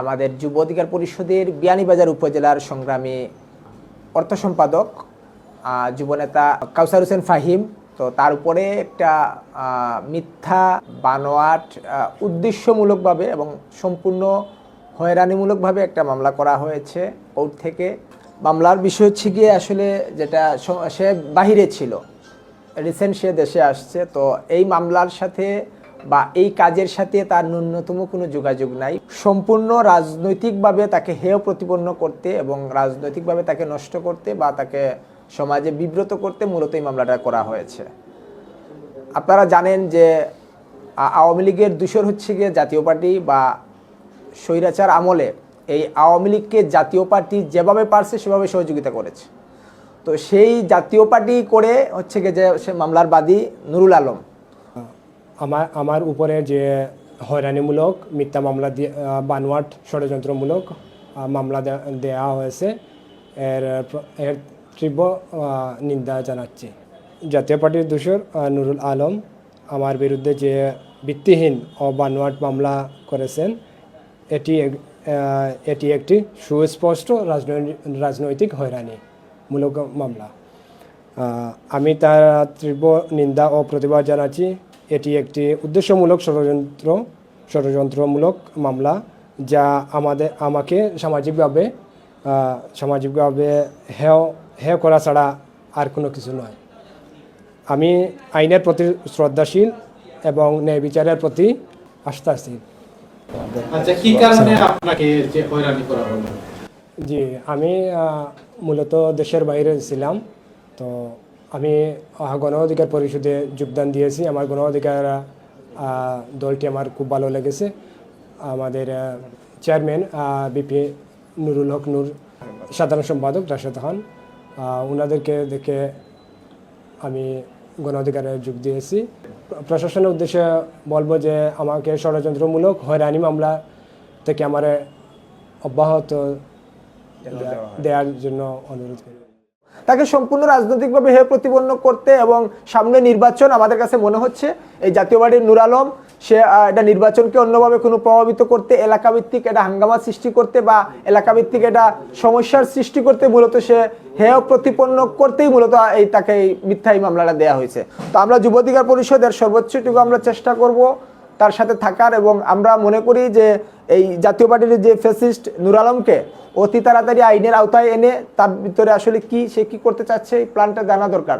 আমাদের যুব অধিকার পরিষদের বিয়ানীবাজার উপজেলার সংগ্রামী অর্থ সম্পাদক যুবনেতা কাউসার হোসেন ফাহিম। তো তার উপরে একটা মিথ্যা, বানোয়াট উদ্দেশ্যমূলকভাবে এবং সম্পূর্ণ হয়রানিমূলকভাবে একটা মামলা করা হয়েছে কোর্ট থেকে। মামলার বিষয় হচ্ছে গিয়ে আসলে যেটা সে বাহিরে ছিল, রিসেন্ট সে দেশে আসছে। তো এই মামলার সাথে বা এই কাজের সাথে তার ন্যূনতম কোনো যোগাযোগ নাই। সম্পূর্ণ রাজনৈতিকভাবে তাকে হেয় প্রতিপন্ন করতে এবং রাজনৈতিকভাবে তাকে নষ্ট করতে বা তাকে সমাজে বিব্রত করতে মূলত এই মামলাটা করা হয়েছে। আপনারা জানেন যে আওয়ামী লীগের দূষর হচ্ছে গিয়ে জাতীয় পার্টি বা স্বৈরাচার আমলে এই আওয়ামী লীগকে জাতীয় পার্টি যেভাবে পারছে সেভাবে সহযোগিতা করেছে। তো সেই জাতীয় পার্টি করে হচ্ছে গিয়ে যে সে মামলার বাদী নুরুল আলম। আমার আমার উপরে যে হয়রানিমূলক মিথ্যা মামলা দিয়ে বানোয়াট ষড়যন্ত্রমূলক মামলা দেয়া হয়েছে, এর এর তীব্র নিন্দা জানাচ্ছি। জাতীয় পার্টির দূষর নুরুল আলম আমার বিরুদ্ধে যে ভিত্তিহীন ও বানোয়াট মামলা করেছেন, এটি এটি একটি সুস্পষ্ট রাজনৈ- রাজনৈতিক হয়রানিমূলক মামলা। আমি তার তীব্র নিন্দা ও প্রতিবাদ জানাচ্ছি। এটি একটি উদ্দেশ্যমূলক ষড়যন্ত্র ষড়যন্ত্রমূলক মামলা যা আমাদের আমাকে সামাজিকভাবে সামাজিকভাবে হেয় হেয় করা ছাড়া আর কোনো কিছু নয়। আমি আইনের প্রতি শ্রদ্ধাশীল এবং ন্যায় বিচারের প্রতি আস্থাশীল। আচ্ছা জি আমি মূলত দেশের বাইরে ছিলাম তো আমি গণ অধিকার পরিষদে যোগদান দিয়েছি। আমার গণ অধিকার দলটি আমার খুব ভালো লেগেছে। আমাদের চেয়ারম্যান বিপি নুরুল হক নূর সাধারণ সম্পাদক রাশেদ খান ওনাদেরকে দেখে আমি গণ অধিকারে যোগ দিয়েছি। প্রশাসনের উদ্দেশ্যে বলব যে আমাকে ষড়যন্ত্রমূলক হয়রানি মামলা থেকে আমার অব্যাহত দেওয়ার জন্য অনুরোধ করি। তাকে সম্পূর্ণ রাজনৈতিকভাবে হেয় প্রতিপন্ন করতে এবং সামনে নির্বাচন আমাদের কাছে মনে হচ্ছে, এই জাতীয় পার্টির নুর আলম, সে এটা নির্বাচনকে অন্যভাবে কোনো প্রভাবিত করতে, এলাকাভিত্তিক এটা হাঙ্গামা সৃষ্টি করতে বা এলাকাভিত্তিক এটা সমস্যার সৃষ্টি করতে মূলত সে হেয় প্রতিপন্ন করতেই মূলত এই, তাকে এই মিথ্যা এই মামলাটা দেওয়া হয়েছে। তো আমরা যুব অধিকার পরিষদের সর্বোচ্চটুকু আমরা চেষ্টা করব। তার সাথে থাকার এবং আমরা মনে করি যে এই জাতীয় পার্টির যে ফেসিস্ট নুর আলমকে অতি তাড়াতাড়ি আইনের আওতায় এনে তার ভিতরে আসলে কি সে কি করতে চাচ্ছে, এই প্ল্যানটা জানা দরকার।